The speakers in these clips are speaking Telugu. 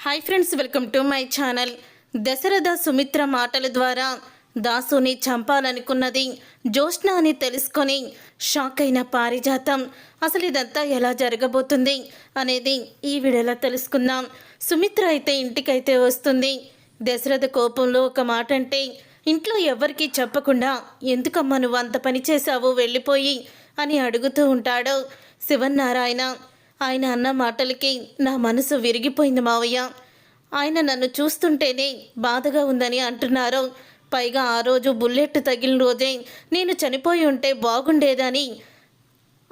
Hi friends welcome to my channel Dasharatha Sumitra మాటల ద్వారా దాసుని చంపాలనుకున్నది జ్యోష్ణ అని తెలుసుకొని షాక్ అయిన పారిజాతం అసలు ఇదంతా ఎలా జరగబోతుంది అనేది ఈ వీడియోలో తెలుసుకుందాం సుమిత్ర అయితే ఇంటికైతే వస్తుంది దశరథ కోపంలో ఒక మాట అంటే ఇంట్లో ఎవరికీ చెప్పకుండా ఎందుకమ్మా నువ్వు అంత పని చేశావు వెళ్ళిపోయి అని అడుగుతూ ఉంటాడు శివన్నారాయణ ఆయన అన్న మాటలకి నా మనసు విరిగిపోయింది మావయ్య. ఆయన నన్ను చూస్తుంటేనే బాధగా ఉందని అంటున్నారు. పైగా ఆ రోజు బుల్లెట్ తగిలిన రోజే నేను చనిపోయి ఉంటే బాగుండేదని.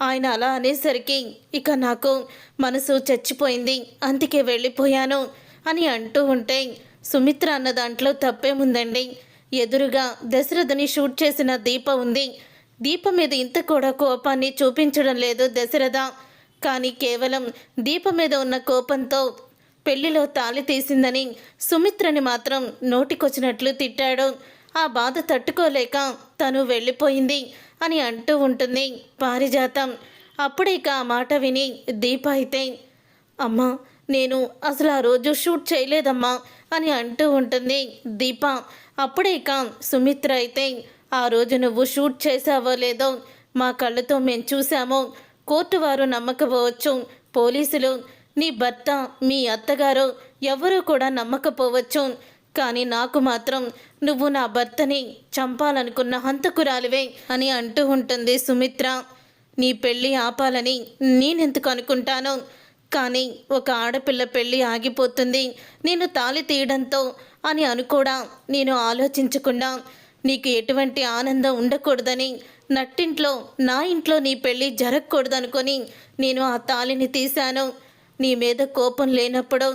ఆయన అలా అనేసరికి ఇక నాకు మనసు చచ్చిపోయింది. అందుకే వెళ్ళిపోయాను అని అంటూ ఉంటే సుమిత్ర అన్న దాంట్లో తప్పేముందండి? ఎదురుగా దశరథని షూట్ చేసిన దీప ఉంది. దీప మీద ఇంత కూడా కోపాన్ని చూపించడం లేదు దశరథ. కానీ కేవలం దీప మీద ఉన్న కోపంతో పెళ్ళిలో తాళి తీసిందని సుమిత్రని మాత్రం నోటికొచ్చినట్లు తిట్టాడు. ఆ బాధ తట్టుకోలేక తను వెళ్ళిపోయింది అని అంటూ ఉంటుంది పారిజాతం. అప్పుడే ఇక ఆ మాట విని దీప అయితే అమ్మా నేను అసలు ఆ రోజు షూట్ చేయలేదమ్మా అని అంటూ ఉంటుంది దీప. అప్పుడే ఇక సుమిత్ర అయితే ఆ రోజు నువ్వు షూట్ చేసావో లేదో మా కళ్ళతో మేము చూసాము. కోర్టు వారు నమ్మకపోవచ్చు. పోలీసులు నీ భర్త మీ అత్తగారు ఎవరూ కూడా నమ్మకపోవచ్చు. కానీ నాకు మాత్రం నువ్వు నా భర్తని చంపాలనుకున్న హంతకురాలివే అని అంటూ ఉంటుంది సుమిత్ర. నీ పెళ్ళి ఆపాలని నేనెందుకు అనుకుంటాను? కానీ ఒక ఆడపిల్ల పెళ్ళి ఆగిపోతుంది. నేను తాళి తీయడంతో అని అనుకోడా నేను ఆలోచించకుండా నీకు ఎటువంటి ఆనందం ఉండకూడదని నట్టింట్లో నా ఇంట్లో నీ పెళ్ళి జరగకూడదనుకొని నేను ఆ తాళిని తీశాను. నీ మీద కోపం లేనప్పుడు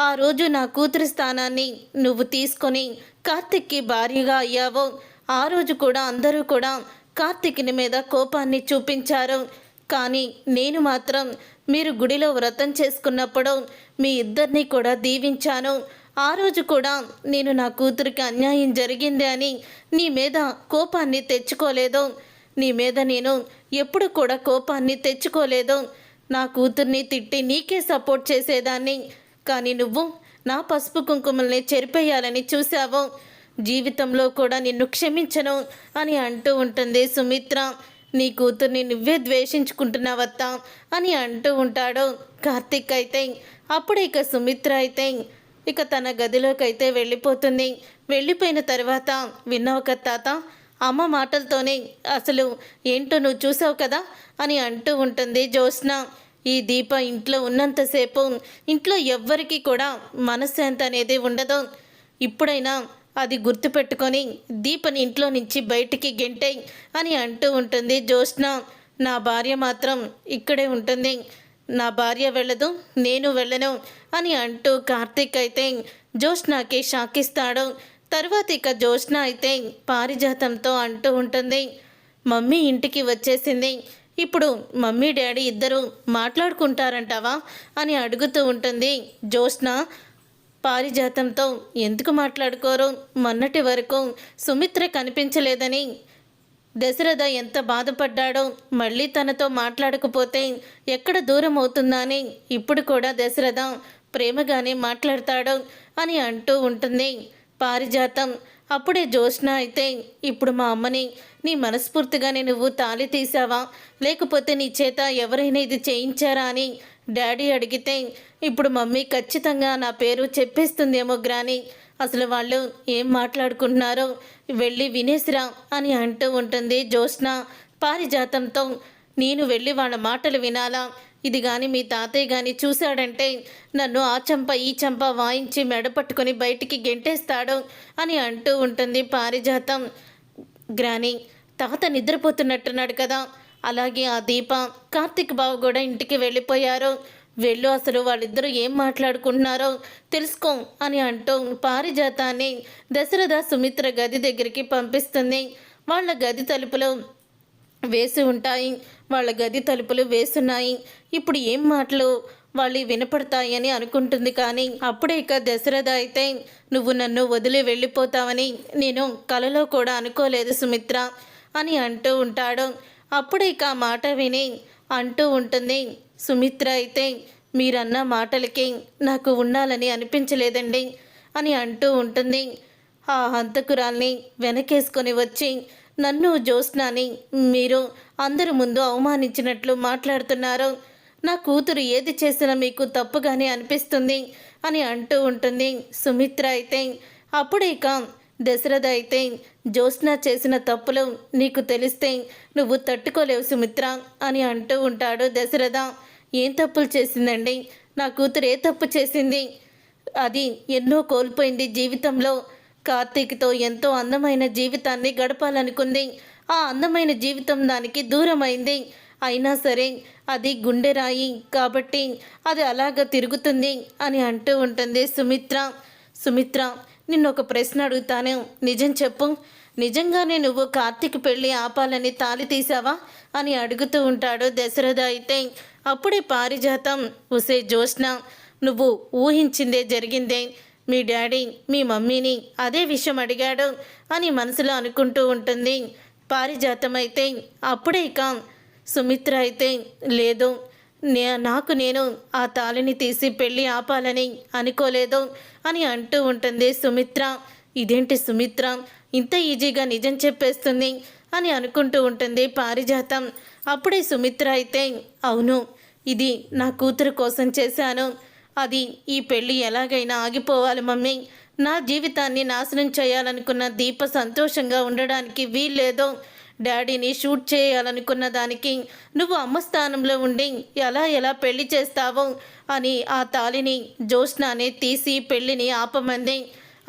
ఆ రోజు నా కూతురి స్థానాన్ని నువ్వు తీసుకొని కార్తిక్కి భార్యగా అయ్యావు. ఆ రోజు కూడా అందరూ కూడా కార్తిక్ని మీద కోపాన్ని చూపించారు. కానీ నేను మాత్రం మీరు గుడిలో వ్రతం చేసుకున్నప్పుడు మీ ఇద్దరిని కూడా దీవించాను. ఆ రోజు కూడా నేను నా కూతురికి అన్యాయం జరిగింది అని నీ మీద కోపాన్ని తెచ్చుకోలేదు. నీ మీద నేను ఎప్పుడు కూడా కోపాన్ని తెచ్చుకోలేదు. నా కూతుర్ని తిట్టి నీకే సపోర్ట్ చేసేదాన్ని. కానీ నువ్వు నా పసుపు కుంకుమల్ని చెరిపేయాలని చూశావు. జీవితంలో కూడా నిన్ను క్షమించను అని అంటూ ఉంటుంది సుమిత్ర. నీ కూతుర్ని నువ్వే ద్వేషించుకుంటున్నావత్తా అని అంటూ ఉంటాడు కార్తిక్ అయితే. అప్పుడు ఇక సుమిత్ర అయితే ఇక తన గదిలోకి అయితే వెళ్ళిపోతుంది. వెళ్ళిపోయిన తర్వాత విన్నావు కదా తాత అమ్మ మాటలతోనే అసలు ఏంటో నువ్వు చూసావు కదా? అని అంటూ ఉంటుంది జ్యోత్స్న. ఈ దీప ఇంట్లో ఉన్నంతసేపు ఇంట్లో ఎవ్వరికీ కూడా మనశ్శాంతి అనేది ఉండదు. ఇప్పుడైనా అది గుర్తుపెట్టుకొని దీపని ఇంట్లో నుంచి బయటికి గెంటే అని అంటూ ఉంటుంది జ్యోత్స్న. నా భార్య మాత్రం ఇక్కడే ఉంటుంది. నా భార్య వెళ్ళదు నేను వెళ్ళను అని అంటూ కార్తీక్ అయితే జ్యోత్స్నాకి షాకిస్తాడు. తర్వాత ఇక జ్యోత్స్న అయితే పారిజాతంతో అంటూ ఉంటుంది. మమ్మీ ఇంటికి వచ్చేసింది. ఇప్పుడు మమ్మీ డాడీ ఇద్దరు మాట్లాడుకుంటారంటావా అని అడుగుతూ ఉంటుంది జ్యోత్స్న. పారిజాతంతో ఎందుకు మాట్లాడుకోరు? మొన్నటి వరకు సుమిత్ర కనిపించలేదని దశరథ ఎంత బాధపడ్డాడో మళ్ళీ తనతో మాట్లాడకపోతే ఎక్కడ దూరం అవుతుందా అని ఇప్పుడు కూడా దశరథ ప్రేమగానే మాట్లాడతాడు అని అంటూ ఉంటుంది. పారిజాతం అప్పుడే జ్యోత్స్న అయితే ఇప్పుడు మా అమ్మని నీ మనస్ఫూర్తిగానే నువ్వు తాళి తీసావా లేకపోతే నీ చేత ఎవరైనా ఇది చేయించారా? అని డాడీ అడిగితే ఇప్పుడు మమ్మీ ఖచ్చితంగా నా పేరు చెప్పేస్తుందేమో గ్రాని అసలు వాళ్ళు ఏం మాట్లాడుకుంటున్నారో వెళ్ళి వినేసిరా అని అంటూ ఉంటుంది జ్యోత్స్న. పారిజాతంతో నేను వెళ్ళి వాళ్ళ మాటలు వినాలా? ఇది కానీ మీ తాతయ్య కానీ చూశాడంటే నన్ను ఆ చంప ఈ చంప వాయించి మెడపట్టుకొని బయటికి గెంటేస్తాడు అని అంటూ ఉంటుంది పారిజాతం. గ్రాని తాత నిద్రపోతున్నట్టున్నాడు కదా. అలాగే ఆ దీప కార్తిక్ బావ కూడా ఇంటికి వెళ్ళిపోయారు. వెళ్ళు అసలు వాళ్ళిద్దరూ ఏం మాట్లాడుకుంటున్నారో తెలుసుకో అని అంటూ పారిజాతాన్ని దశరథ సుమిత్ర గది దగ్గరికి పంపిస్తుంది. వాళ్ళ గది తలుపులు వేసి ఉంటాయి. వాళ్ళ గది తలుపులు వేసున్నాయి ఇప్పుడు ఏం మాటలు వాళ్ళు వినపడతాయని అనుకుంటుంది కానీ అప్పుడే ఇక దశరథ అయితే నువ్వు నన్ను వదిలి వెళ్ళిపోతావని నేను కలలో కూడా అనుకోలేదు సుమిత్ర అని అంటూ ఉంటాడు. అప్పుడే ఇక ఆ మాట విని అంటూ ఉంటుంది. సుమిత్ర అయితే మీరన్న మాటలకి నాకు ఉండాలని అనిపించలేదండి అని అంటూ ఉంటుంది. ఆ హంతకురాల్ని వెనకేసుకొని వచ్చి నన్ను జ్యోత్స్నాని మీరు అందరి ముందు అవమానించినట్లు మాట్లాడుతున్నారు. నా కూతురు ఏది చేసినా మీకు తప్పుగానే అనిపిస్తుంది అని అంటూ ఉంటుంది. సుమిత్ర అయితే అప్పుడు ఇక దశరథ అయితే జ్యోత్స్న చేసిన తప్పులు నీకు తెలిస్తే నువ్వు తట్టుకోలేవు సుమిత్ర అని అంటూ ఉంటాడు దశరథ. ఏం తప్పులు చేసిందండి? నా కూతురు ఏ తప్పు చేసింది? అది ఎన్నో కోల్పోయింది జీవితంలో. కార్తీక్తో ఎంతో అందమైన జీవితాన్ని గడపాలనుకుంది. ఆ అందమైన జీవితం దానికి దూరమైంది. అయినా సరే అది గుండె రాయి కాబట్టి అది అలాగ తిరుగుతుంది అని అంటూ ఉంటుంది సుమిత్ర. సుమిత్ర నిన్ను ఒక ప్రశ్న అడుగుతాను. నిజం చెప్పు. నిజంగానే నువ్వు కార్తీక్ పెళ్ళి ఆపాలని తాలి తీసావా అని అడుగుతూ ఉంటాడు దశరథ అయితే. అప్పుడే పారిజాతం. ఉసే జోష్న నువ్వు ఊహించిందే జరిగిందే. మీ డాడీ మీ మమ్మీని అదే విషయం అడిగాడు అని మనసులో అనుకుంటూ ఉంటుంది. పారిజాతం అయితే అప్పుడే ఇక సుమిత్ర అయితే లేదు. నే నాకు నేను ఆ తాళిని తీసి పెళ్ళి ఆపాలని అనుకోలేదు అని అంటూ ఉంటుంది సుమిత్ర. ఇదేంటి సుమిత్ర? ఇంత ఈజీగా నిజం చెప్పేస్తుంది అని అనుకుంటూ ఉంటుంది పారిజాతం. అప్పుడే సుమిత్ర అయితే అవును ఇది నా కూతురు కోసం చేశాను. అది ఈ పెళ్ళి ఎలాగైనా ఆగిపోవాలి మమ్మీ. నా జీవితాన్ని నాశనం చేయాలనుకున్న దీప సంతోషంగా ఉండడానికి వీల్లేదో. డాడీని షూట్ చేయాలనుకున్న దానికి నువ్వు అమ్మ స్థానంలో ఉండి ఎలా ఎలా పెళ్ళి చేస్తావో అని ఆ తాలిని జ్యోత్స్నానే తీసి పెళ్ళిని ఆపమంది.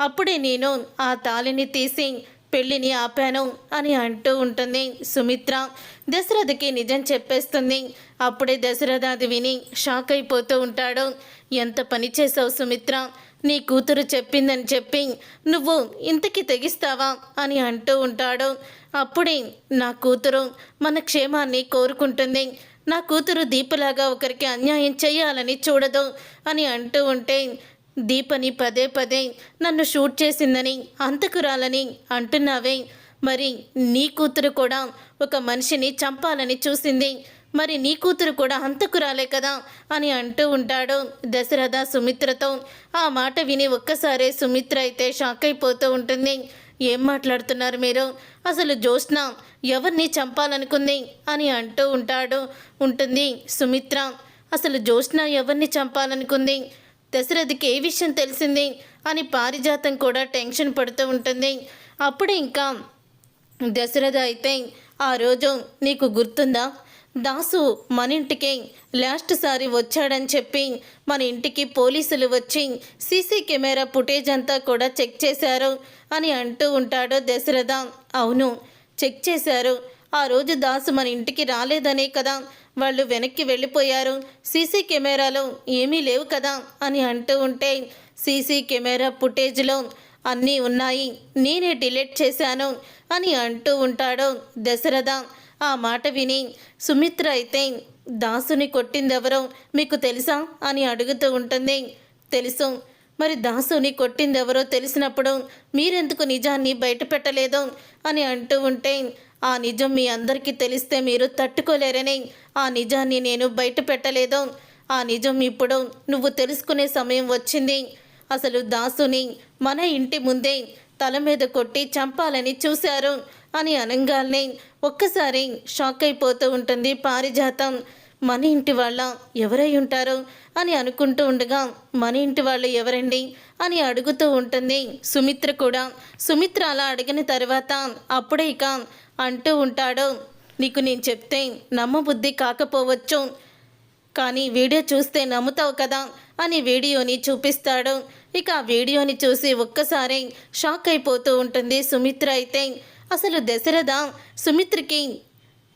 అప్పుడే నేను ఆ తాలిని తీసి పెళ్ళిని ఆపాను అని అంటూ ఉంటుంది సుమిత్ర. దశరథకి నిజం చెప్పేస్తుంది. అప్పుడే దశరథ అది విని షాక్ అయిపోతూ ఉంటాడు. ఎంత పని చేసావు సుమిత్ర? నీ కూతురు చెప్పిందని చెప్పి నువ్వు ఇంతకి తెగిస్తావా అని అంటూ ఉంటాడు. అప్పుడే నా కూతురు మన క్షేమాన్ని కోరుకుంటుంది. నా కూతురు దీపలాగా ఒకరికి అన్యాయం చేయాలని చూడదు అని అంటూ ఉంటే దీపని పదే పదే నన్ను షూట్ చేసిందని అంతకురాలని అంటున్నావే. మరి నీ కూతురు కూడా ఒక మనిషిని చంపాలని చూసింది. మరి నీ కూతురు కూడా హంతకురాలే కదా అని అంటూ ఉంటాడు దశరథ సుమిత్రతో. ఆ మాట విని ఒక్కసారే సుమిత్ర అయితే షాక్ అయిపోతూ ఉంటుంది. ఏం మాట్లాడుతున్నారు మీరు? అసలు జ్యోత్స్న ఎవరిని చంపాలనుకుంది? అని అంటూ ఉంటాడు ఉంటుంది. సుమిత్ర అసలు జ్యోత్స్న ఎవరిని చంపాలనుకుంది? దశరథకి ఏ విషయం తెలిసింది? అని పారిజాతం కూడా టెన్షన్ పడుతూ ఉంటుంది. అప్పుడు ఇంకా దశరథ అయితే ఆ రోజు నీకు గుర్తుందా? దాసు మన ఇంటికి లాస్ట్ సారి వచ్చాడని చెప్పి మన ఇంటికి పోలీసులు వచ్చి సీసీ కెమెరా ఫుటేజ్ అంతా కూడా చెక్ చేశారు అని అంటూ ఉంటాడు దశరథ. అవును చెక్ చేశారు. ఆ రోజు దాసు మన ఇంటికి రాలేదనే కదా. వాళ్ళు వెనక్కి వెళ్ళిపోయారు. సీసీ కెమెరాలో ఏమీ లేవు కదా అని అంటూ ఉంటే సీసీ కెమెరా ఫుటేజ్లో అన్నీ ఉన్నాయి. నేనే డిలీట్ చేశాను అని అంటూ ఉంటాడు దశరథ. ఆ మాట విని సుమిత్ర అయితే దాసుని కొట్టిందెవరో మీకు తెలుసా? అని అడుగుతూ ఉంటుంది. తెలుసు. మరి దాసుని కొట్టిందెవరో తెలిసినప్పుడు మీరెందుకు నిజాన్ని బయటపెట్టలేదు అని అంటూ ఉంటే ఆ నిజం మీ అందరికీ తెలిస్తే మీరు తట్టుకోలేరని ఆ నిజాన్ని నేను బయట పెట్టలేదు. ఆ నిజం ఇప్పుడు నువ్వు తెలుసుకునే సమయం వచ్చింది. అసలు దాసుని మన ఇంటి ముందే తల మీద కొట్టి చంపాలని చూశారు అని అనగానే ఒక్కసారి షాక్ అయిపోతూ ఉంటుంది పారిజాతం. మన ఇంటి వాళ్ళ ఎవరై ఉంటారు? అని అనుకుంటూ ఉండగా మన ఇంటి వాళ్ళు ఎవరండి? అని అడుగుతూ ఉంటుంది సుమిత్ర కూడా. సుమిత్ర అలా అడిగిన తర్వాత అప్పుడే ఇక అంటూ ఉంటాడు నీకు నేను చెప్తే నమ్మబుద్ధి కాకపోవచ్చు. కానీ వీడియో చూస్తే నమ్ముతావు కదా అని వీడియోని చూపిస్తాడు. ఇక ఆ వీడియోని చూసి ఒక్కసారి షాక్ అయిపోతూ ఉంటుంది సుమిత్ర అయితే. అసలు దశరథ సుమిత్రకి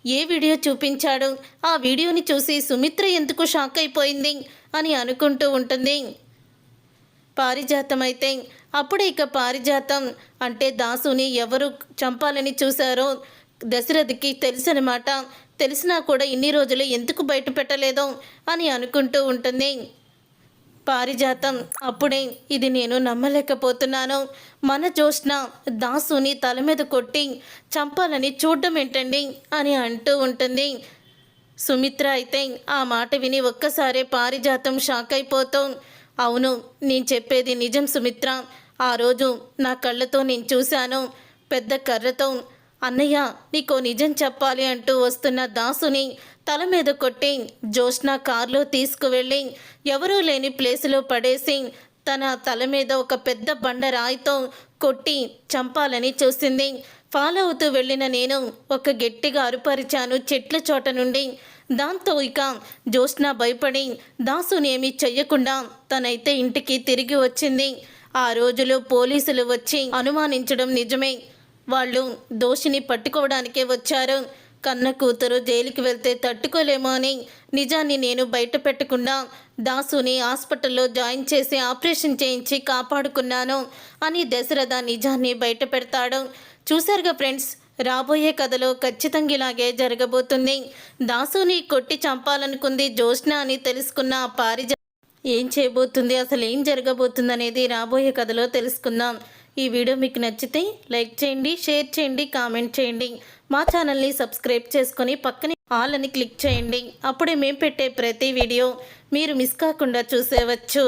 ఏ వీడియో చూపించాడు? ఆ వీడియోని చూసి సుమిత్ర ఎందుకు షాక్ అయిపోయింది అని అనుకుంటూ ఉంటుంది. పారిజాతం అయితే అప్పుడే ఇక పారిజాతం అంటే దాసుని ఎవరు చంపాలని చూశారో దశరథకి తెలుసనమాట తెలిసినా కూడా ఇన్ని రోజులు ఎందుకు బయట పెట్టలేదో అని అనుకుంటూ ఉంటుంది. పారిజాతం అప్పుడే ఇది నేను నమ్మలేకపోతున్నాను. మన జోష్న దాసుని తల మీద కొట్టి చంపాలని చూడడం ఏంటండి అని అంటూ ఉంటుంది. సుమిత్ర అయితే ఆ మాట విని ఒక్కసారే పారిజాతం షాక్ అయిపోతాం అవును నేను చెప్పేది నిజం సుమిత్ర. ఆ రోజు నా కళ్ళతో నేను చూశాను. పెద్ద కర్రతో అన్నయ్య నీకో నిజం చెప్పాలి అంటూ వస్తున్న దాసుని తల మీద కొట్టి జోష్న కారులో తీసుకువెళ్ళి ఎవరూ లేని ప్లేసులో పడేసి తన తల మీద ఒక పెద్ద బండ రాయితో కొట్టి చంపాలని చూసింది. ఫాలో అవుతూ వెళ్ళిన నేను ఒక గట్టిగా అరుపరిచాను చెట్ల చోట నుండి. దాంతో ఇక జ్యోత్స్న భయపడి దాసునేమి చెయ్యకుండా తనైతే ఇంటికి తిరిగి వచ్చింది. ఆ రోజులో పోలీసులు వచ్చి అనుమానించడం నిజమే. వాళ్ళు దోషిని పట్టుకోవడానికే వచ్చారు. కన్న కూతురు జైలుకి వెళ్తే తట్టుకోలేమో అని నిజాన్ని నేను బయట పెట్టకుండా దాసుని హాస్పిటల్లో జాయిన్ చేసి ఆపరేషన్ చేయించి కాపాడుకున్నాను అని దశరథ నిజాన్ని బయట పెడతాడు చూశారుగా ఫ్రెండ్స్ రాబోయే కథలో ఖచ్చితంగా ఇలాగే జరగబోతుంది. దాసుని కొట్టి చంపాలనుకుంది జోష్న అని తెలుసుకున్న పారిజ ఏం చేయబోతుంది? అసలు ఏం జరగబోతుంది అనేది రాబోయే కథలో తెలుసుకుందాం. ఈ వీడియో మీకు నచ్చితే లైక్ చేయండి షేర్ చేయండి కామెంట్ చేయండి. మా ఛానల్ని సబ్స్క్రైబ్ చేసుకొని పక్కనే ఆల్ అని క్లిక్ చేయండి. అప్పుడే మేము పెట్టే ప్రతి వీడియో మీరు మిస్ కాకుండా చూసేవచ్చు.